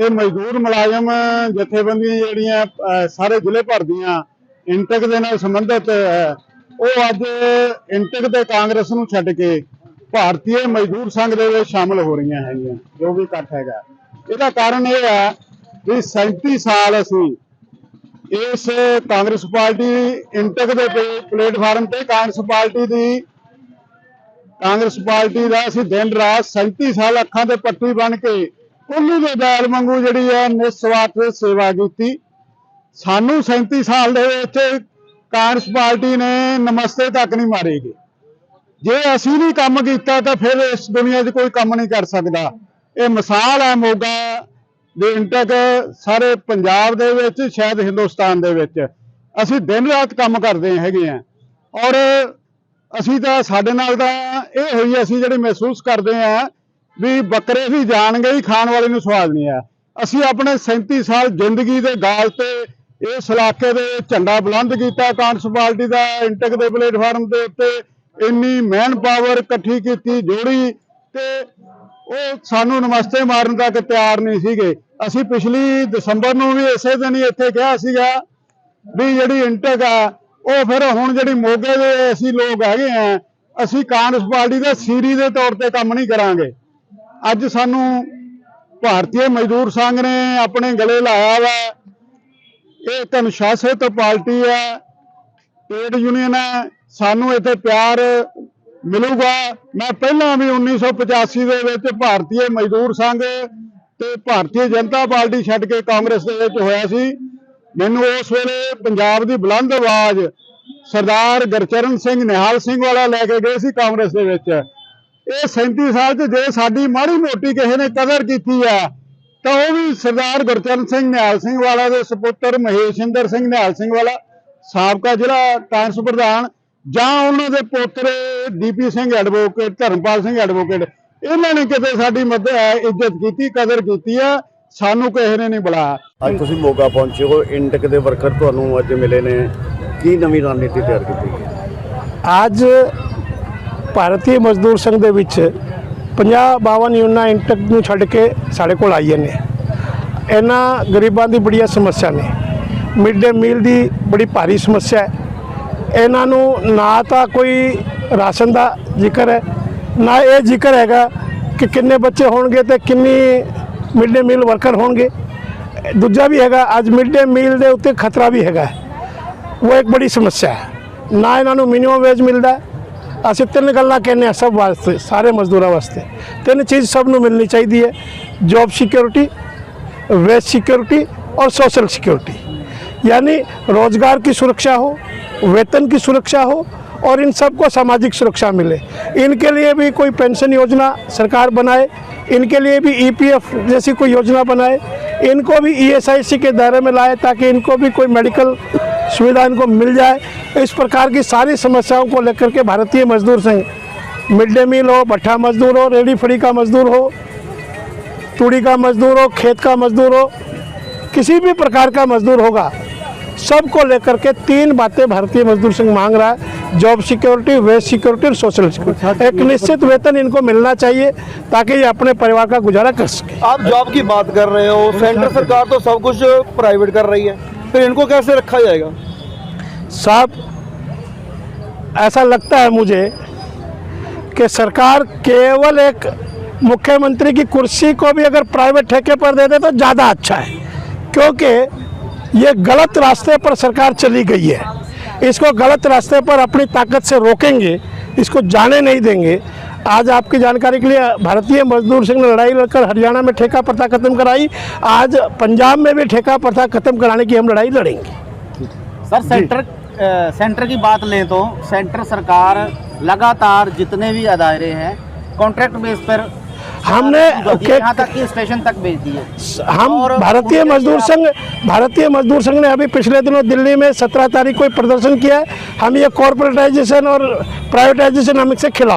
ਇਹ ਮਜ਼ਦੂਰ ਮੁਲਾਜ਼ਮ ਜਥੇਬੰਦੀਆਂ ਜਿਹੜੀਆਂ ਸਾਰੇ ਜ਼ਿਲ੍ਹੇ ਭਰ ਦੀਆਂ ਇੰਟਕ ਦੇ ਨਾਲ ਸੰਬੰਧਿਤ ਹੈ ਉਹ ਅੱਜ ਇੰਟਕ ਤੇ ਕਾਂਗਰਸ ਨੂੰ ਛੱਡ ਕੇ ਭਾਰਤੀ ਮਜ਼ਦੂਰ ਸੰਘ ਦੇ ਵਿੱਚ ਸ਼ਾਮਲ ਹੋ ਰਹੀਆਂ ਹੈਗੀਆਂ, ਜੋ ਵੀ ਇਕੱਠ ਹੈਗਾ। ਇਹਦਾ ਕਾਰਨ ਇਹ ਹੈ ਵੀ 37 ਸਾਲ ਅਸੀਂ ਇਸ ਕਾਂਗਰਸ ਪਾਰਟੀ ਇੰਟਕ ਦੇ ਪਲੇਟਫਾਰਮ ਤੇ ਕਾਂਗਰਸ ਪਾਰਟੀ ਦੀ, ਕਾਂਗਰਸ ਪਾਰਟੀ ਦਾ ਅਸੀਂ ਦਿਨ ਰਾਤ 37 ਸਾਲ ਅੱਖਾਂ ਤੇ ਪੱਟੀ ਬਣ ਕੇ ਕੁੱਲੂ ਦੇ ਬੈਲ ਵਾਂਗੂ ਜਿਹੜੀ ਹੈ ਨਿਸਵਾਰਥ ਸੇਵਾ ਕੀਤੀ। ਸਾਨੂੰ 37 ਸਾਲ ਦੇ ਵਿੱਚ ਕਾਂਗਰਸ ਪਾਰਟੀ ਨੇ ਨਮਸਤੇ ਤੱਕ ਨਹੀਂ ਮਾਰੇਗੀ ਜੇ ਅਸੀਂ ਨਹੀਂ ਕੰਮ ਕੀਤਾ ਤਾਂ ਫਿਰ ਇਸ ਦੁਨੀਆ 'ਚ ਕੋਈ ਕੰਮ ਨਹੀਂ ਕਰ ਸਕਦਾ। ਇਹ ਮਿਸਾਲ ਹੈ ਮੋਗਾ ਦੇ ਇੰਟਕ, ਸਾਰੇ ਪੰਜਾਬ ਦੇ ਵਿੱਚ, ਸ਼ਾਇਦ ਹਿੰਦੁਸਤਾਨ ਦੇ ਵਿੱਚ। ਅਸੀਂ ਦਿਨ ਰਾਤ ਕੰਮ ਕਰਦੇ ਹੈਗੇ ਆ ਔਰ ਅਸੀਂ ਤਾਂ ਸਾਡੇ ਨਾਲ ਤਾਂ ਇਹ ਹੋਈ ਅਸੀਂ ਜਿਹੜੇ ਮਹਿਸੂਸ ਕਰਦੇ ਆ ਵੀ ਬੱਕਰੇ ਵੀ ਜਾਣਗੇ ਹੀ, ਖਾਣ ਵਾਲੇ ਨੂੰ ਸਵਾਦ ਨਹੀਂ ਆ ਅਸੀਂ ਆਪਣੇ 37 ਸਾਲ ਜ਼ਿੰਦਗੀ ਦੇ ਗਾਲ ਤੇ ਇਸ ਇਲਾਕੇ ਦੇ ਝੰਡਾ ਬੁਲੰਦ ਕੀਤਾ, ਕਾਂਗਰਸ ਪਾਰਟੀ ਦਾ, ਇੰਟਕ ਦੇ ਪਲੇਟਫਾਰਮ ਦੇ ਉੱਤੇ ਇੰਨੀ ਮੈਨ ਪਾਵਰ ਇਕੱਠੀ ਕੀਤੀ, ਜੋੜੀ ਤੇ ਉਹ ਸਾਨੂੰ ਨਮਸਤੇ ਮਾਰਨ ਤੱਕ ਤਿਆਰ ਨਹੀਂ ਸੀਗੇ। ਅਸੀਂ ਪਿਛਲੀ ਦਸੰਬਰ ਨੂੰ ਵੀ ਇਸੇ ਦਿਨ ਹੀ ਇੱਥੇ ਕਿਹਾ ਸੀਗਾ ਵੀ ਜਿਹੜੀ ਇੰਟਕ ਆ, ਉਹ ਫਿਰ ਹੁਣ ਜਿਹੜੀ ਮੋਗੇ ਦੇ ਅਸੀਂ ਲੋਕ ਹੈਗੇ ਆ, ਅਸੀਂ ਕਾਂਗਰਸ ਪਾਰਟੀ ਦੇ ਸੀਰੀ ਦੇ ਤੌਰ ਤੇ ਕੰਮ ਨਹੀਂ ਕਰਾਂਗੇ। ਅੱਜ ਸਾਨੂੰ ਭਾਰਤੀ ਮਜ਼ਦੂਰ ਸੰਘ ਨੇ ਆਪਣੇ ਗਲੇ ਲਾਇਆ ਵਾ। ਇਹ ਇੱਕ ਅਨੁਸ਼ਾਸਿਤ ਪਾਰਟੀ ਹੈ ਟ੍ਰੇਡ ਯੂਨੀਅਨ ਹੈ ਸਾਨੂੰ ਇੱਥੇ ਪਿਆਰ ਮਿਲੂਗਾ। ਮੈਂ ਪਹਿਲਾਂ ਵੀ 1985 ਦੇ ਵਿੱਚ ਭਾਰਤੀ ਮਜ਼ਦੂਰ ਸੰਘ ਤੇ ਭਾਰਤੀ ਜਨਤਾ ਪਾਰਟੀ ਛੱਡ ਕੇ ਕਾਂਗਰਸ ਦੇ ਵਿੱਚ ਹੋਇਆ ਸੀ। ਮੈਨੂੰ ਉਸ ਵੇਲੇ ਪੰਜਾਬ ਦੀ ਬੁਲੰਦ ਆਵਾਜ਼ ਸਰਦਾਰ ਗੁਰਚਰਨ ਸਿੰਘ ਨਿਹਾਲ ਸਿੰਘ ਵਾਲਾ ਲੈ ਕੇ ਗਏ ਸੀ ਕਾਂਗਰਸ ਦੇ ਵਿੱਚ। ਇਹ 37 ਸਾਲ 'ਚ ਜੇ ਸਾਡੀ ਮਾੜੀ ਮੋਟੀ ਕਿਸੇ ਨੇ ਕਦਰ ਕੀਤੀ ਆ ਤਾਂ ਉਹ ਵੀ ਸਰਦਾਰ ਗੁਰਚਰਨ ਸਿੰਘ ਨਿਹਾਲ ਸਿੰਘ ਵਾਲਾ ਦੇ ਸੁਪੁੱਤਰ ਮਹੇਸ਼ਿੰਦਰ ਸਿੰਘ ਨਿਹਾਲ ਸਿੰਘ ਵਾਲਾ ਸਾਬਕਾ ਜ਼ਿਲ੍ਹਾ ਕਾਂਗਰਸ ਪ੍ਰਧਾਨ ਜਾਂ ਉਹਨਾਂ ਦੇ ਪੋਤਰੇ D P Singh advocate Dharampal Singh advocate ਇਹਨਾਂ ਨੇ ਕਿਤੇ ਸਾਡੀ ਮਦਦ ਇੱਜ਼ਤ ਕੀਤੀ ਕਦਰ ਕੀਤੀ ਆ ਸਾਨੂੰ ਕਿਸੇ ਨੇ ਨਹੀਂ ਬੁਲਾਇਆ। ਅੱਜ ਤੁਸੀਂ ਮੋਗਾ ਪਹੁੰਚੇ ਹੋ ਇੰਟਕ ਦੇ ਵਰਕਰ ਤੁਹਾਨੂੰ ਅੱਜ ਮਿਲੇ ਨੇ। ਕੀ ਨਵੀਂ ਰਣਨੀਤੀ ਤਿਆਰ ਕੀਤੀ? ਅੱਜ ਭਾਰਤੀ ਮਜ਼ਦੂਰ ਸੰਘ ਦੇ ਵਿੱਚ 50 52 ਯੂਨਾ ਇੰਟਕ ਨੂੰ ਛੱਡ ਕੇ ਸਾਡੇ ਕੋਲ ਆਈਆਂ ਨੇ ਇਹਨਾਂ ਗਰੀਬਾਂ ਦੀ ਬੜੀਆਂ ਸਮੱਸਿਆ ਨੇ। ਮਿਡ ਡੇ ਮੀਲ ਦੀ ਬੜੀ ਭਾਰੀ ਸਮੱਸਿਆ ਹੈ। ਇਹਨਾਂ ਨੂੰ ਨਾ ਤਾਂ ਕੋਈ ਰਾਸ਼ਨ ਦਾ ਜ਼ਿਕਰ ਹੈ, ਨਾ ਇਹ ਜ਼ਿਕਰ ਹੈਗਾ ਕਿ ਕਿੰਨੇ ਬੱਚੇ ਹੋਣਗੇ ਤੇ ਕਿੰਨੀ ਮਿਡ ਡੇ ਮੀਲ ਵਰਕਰ ਹੋਣਗੇ। ਦੂਜਾ ਵੀ ਹੈਗਾ, ਅੱਜ ਮਿਡ ਡੇ ਮੀਲ ਦੇ ਉੱਤੇ ਖਤਰਾ ਵੀ ਹੈਗਾ ਉਹ ਇੱਕ ਬੜੀ ਸਮੱਸਿਆ ਹੈ। ਨਾ ਇਹਨਾਂ ਨੂੰ ਮਿਨੀਮਮ ਵੇਜ ਮਿਲਦਾ ਅਸੀਂ ਤਿੰਨ ਗੱਲਾਂ ਕਹਿੰਦੇ ਹਾਂ ਸਭ ਵਾਸਤੇ ਸਾਰੇ ਮਜ਼ਦੂਰਾਂ ਵਾਸਤੇ ਤਿੰਨ ਚੀਜ਼ ਸਭ ਨੂੰ ਮਿਲਣੀ ਚਾਹੀਦੀ ਹੈ ਜੌਬ ਸਿਕਿਉਰਿਟੀ वेज सिक्योरिटी और सोशल सिक्योरिटी यानी रोजगार की सुरक्षा हो वेतन की सुरक्षा हो और इन सबको सामाजिक सुरक्षा मिले इनके लिए भी कोई पेंशन योजना सरकार बनाए इनके लिए भी ईपीएफ जैसी कोई योजना बनाए, इनको भी ईएसआईसी के दायरे में लाए ताकि इनको भी कोई मेडिकल सुविधा इनको मिल जाए। इस प्रकार की सारी समस्याओं को लेकर के भारतीय मजदूर संघ, मिड डे मील हो, भट्ठा मजदूर हो रेडी फड़ी का मजदूर हो, तूड़ी का मजदूर हो, खेत का मजदूर हो, किसी भी प्रकार का मजदूर होगा, सबको लेकर के तीन बातें भारतीय मजदूर संघ मांग रहा है। जॉब सिक्योरिटी वेज सिक्योरिटी और सोशल सिक्योरिटी एक निश्चित वेतन इनको मिलना चाहिए ताकि ये अपने परिवार का गुजारा कर सके। आप जॉब की बात कर रहे हो सेंटर सरकार तो सब कुछ प्राइवेट कर रही है। फिर इनको कैसे रखा जाएगा? साहब ऐसा लगता है मुझे कि सरकार केवल एक मुख्यमंत्री की कुर्सी को भी अगर प्राइवेट ठेके पर दे दे तो ज़्यादा अच्छा है क्योंकि ये गलत रास्ते पर सरकार चली गई है। इसको गलत रास्ते पर अपनी ताकत से रोकेंगे इसको जाने नहीं देंगे। आज आपकी जानकारी के लिए भारतीय मजदूर संघ ने लड़ाई लड़कर हरियाणा में ठेका प्रथा खत्म कराई। आज पंजाब में भी ठेका प्रथा खत्म कराने की हम लड़ाई लड़ेंगे। सर सेंटर सेंटर की बात लें तो सेंटर सरकार लगातार जितने भी अदारे हैं कॉन्ट्रैक्ट बेस पर हमने यहाँ तक कि स्टेशन तक भेज दिए। हम भारतीय मजदूर संघ भारतीय मजदूर संघ ने अभी पिछले दिनों दिल्ली में सत्रह तारीख को प्रदर्शन किया है। हम ये कॉरपोरेटाइजेशन और प्राइवेटाइजेशन हम इससे खिलाफ